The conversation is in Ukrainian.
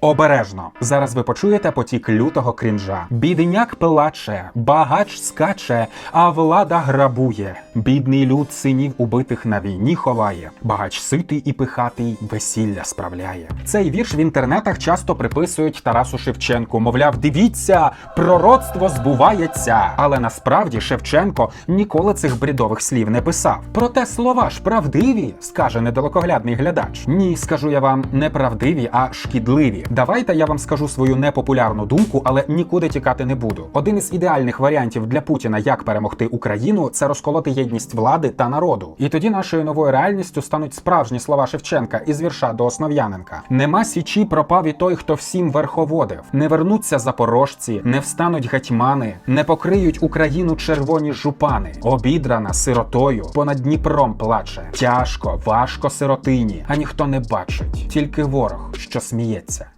Обережно зараз ви почуєте потік лютого крінжа. Бідняк плаче, багач скаче, а влада грабує. Бідний люд синів убитих на війні ховає. Багач ситий і пихатий весілля справляє. Цей вірш в інтернетах часто приписують Тарасу Шевченку. Мовляв, дивіться, пророцтво збувається. Але насправді Шевченко ніколи цих бредових слів не писав. Проте слова ж правдиві, скаже недалекоглядний глядач. Ні, скажу я вам, не правдиві, а шкідливі. Давайте я вам скажу свою непопулярну думку, але нікуди тікати не буду. Один із ідеальних варіантів для Путіна, як перемогти Україну, це розколоти єдність влади та народу. І тоді нашою новою реальністю стануть справжні слова Шевченка із вірша до Основ'яненка. Нема січі пропав і той, хто всім верховодив. Не вернуться запорожці, не встануть гетьмани, не покриють Україну червоні жупани. Обідрана сиротою понад Дніпром плаче. Тяжко, важко сиротині, а ніхто не бачить, тільки ворог, що сміється.